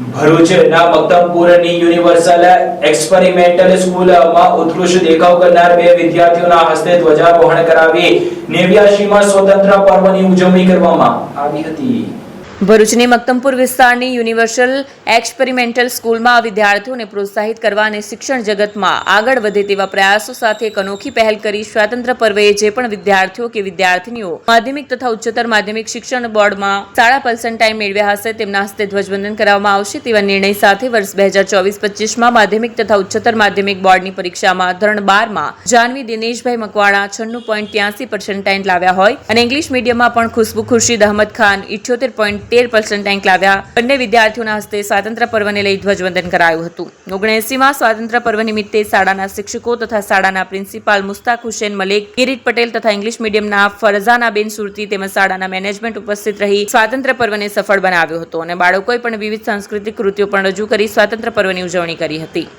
ભરૂચના મક્તમપુરની universal experimental સ્કૂલમાં ઉત્કૃષ્ટ દેખાવ કરનાર બે વિદ્યાર્થીઓના હસ્તે ધ્વજારોહણ કરાવી નેવ્યાશીમાં સ્વતંત્ર પર્વની ઉજવણી કરવામાં આવી હતી. ભરૂચની મક્તમપુર વિસ્તારની યુનિવર્સલ એક્સપેરિમેન્ટલ સ્કૂલમાં વિદ્યાર્થીઓને પ્રોત્સાહિત કરવા અને શિક્ષણ જગતમાં આગળ વધે તેવા પ્રયાસો સાથે એક અનોખી પહેલ કરી સ્વાતંત્ર્ય પર્વે જે પણ વિદ્યાર્થીઓ કે વિદ્યાર્થીનીઓ માધ્યમિક તથા ઉચ્ચતર માધ્યમિક શિક્ષણ બોર્ડમાં સાડા પર્સન્ટાઇલ મેળવ્યા હશે, તેમના હસ્તે ધ્વજવંદન કરવામાં આવશે. તેવા નિર્ણય સાથે વર્ષ બે હજાર ચોવીસ પચીસમાં માધ્યમિક તથા ઉચ્ચતર માધ્યમિક બોર્ડની પરીક્ષામાં ધોરણ બારમાં જાનવી દિનેશભાઈ મકવાણા છન્નું પોઈન્ટ ત્યાસી પર્સન્ટાઇલ લાવ્યા હોય અને ઇંગ્લિશ મીડિયમમાં પણ ખુશ્બુ ખુરશીદ અહમદ ખાન ઇઠ્યોતેર પોઈન્ટ તેર પર્સન્ટાઇલ લાવ્યા. બંને વિદ્યાર્થીઓના હસ્તે સ્વાતંત્ર્ય પર્વને લઈ ધ્વજવંદન કરાયું હતું. ઓગણએસીમાં સ્વાતંત્ર્ય પર્વ નિમિત્તે શાળાના શિક્ષકો તથા શાળાના પ્રિન્સિપાલ મુસ્તાક હુસેન મલિક કિરીટ પટેલ તથા ઇંગ્લિશ મીડિયમના ફરઝાનાબેન સુરતી તેમજ શાળાના મેનેજમેન્ટ ઉપસ્થિત રહી સ્વાતંત્ર્ય પર્વને સફળ બનાવ્યો હતો અને બાળકોએ પણ વિવિધ સાંસ્કૃતિક કૃતિઓ પણ રજૂ કરી સ્વાતંત્ર્ય પર્વની ઉજવણી કરી હતી.